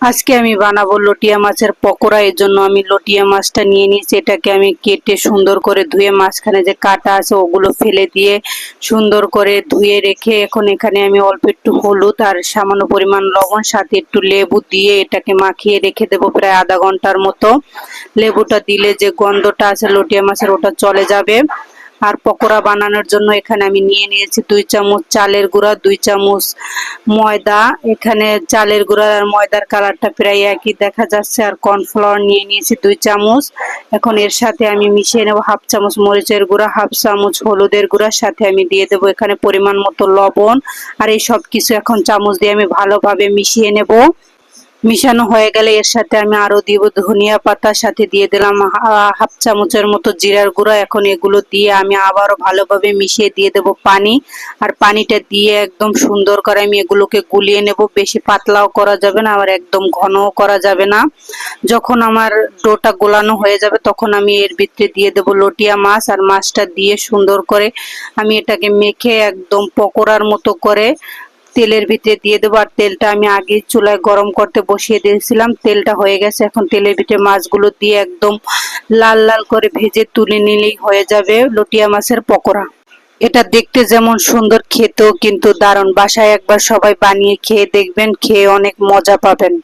আজকে আমি বানাবো লটিয়া মাছের পকোড়া, এর জন্য আমি লটিয়া মাছটা নিয়ে নিয়েছি। এটাকে আমি কেটে সুন্দর করে ধুয়ে মাঝখানে যে কাটা আছে ওগুলো ফেলে দিয়ে সুন্দর করে ধুয়ে রেখে এখন এখানে আমি অল্প একটু হলুদ আর সামান্য পরিমাণ লবণ, সাথে একটু লেবু দিয়ে এটাকে মাখিয়ে রেখে দেবো প্রায় আধা ঘণ্টার মতো। লেবুটা দিলে যে গন্ধটা আছে লটিয়া মাছের ওটা চলে যাবে। আর পকোড়া বানানোর জন্য এখানে আমি নিয়ে নিয়েছি দুই চামচ চালের গুঁড়া, দুই চামচ ময়দা। এখানে চালের গুঁড়া আর ময়দার কালারটা প্রায় একই দেখা যাচ্ছে। আর কর্নফ্লাওয়ার নিয়ে নিয়েছি দুই চামচ। এখন এর সাথে আমি মিশিয়ে নেব হাফ চামচ মরিচের গুঁড়া, হাফ চামচ হলুদের গুঁড়ার সাথে আমি দিয়ে দেবো এখানে পরিমাণ মতো লবণ। আর এই সব কিছু এখন চামচ দিয়ে আমি ভালোভাবে মিশিয়ে নেব। মিশানো হয়ে গেলে এর সাথে আমি আরও দিব ধনিয়া পাতার সাথে দিয়ে দিলাম হাফ চামচের মতো জিরার গুঁড়া। এখন এগুলো দিয়ে আমি আবারও ভালোভাবে মিশিয়ে দিয়ে দেব পানি। আর পানিটা দিয়ে একদম সুন্দর করে আমি এগুলোকে গুলিয়ে নেব। বেশি পাতলাও করা যাবে না, আবার একদম ঘনও করা যাবে না। যখন আমার ডোটা গোলানো হয়ে যাবে, তখন আমি এর ভিতরে দিয়ে দেব লটিয়া মাছ। আর মাছটা দিয়ে সুন্দর করে আমি এটাকে মেখে একদম পকোড়ার মতো করে তেলের ভিতরে দিয়ে দেবো। আর তেলটা আমি আগে চুলায় গরম করতে বসিয়ে দিয়েছিলাম। তেলটা হয়ে গেছে। এখন তেলের ভিতরে মাছগুলো দিয়ে একদম লাল লাল করে ভেজে তুলে নিলেই হয়ে যাবে লটিয়া মাছের পকোড়া। এটা দেখতে যেমন সুন্দর, খেতেও কিন্তু দারুণ। বাসায় একবার সবাই বানিয়ে খেয়ে দেখবেন, খেয়ে অনেক মজা পাবেন।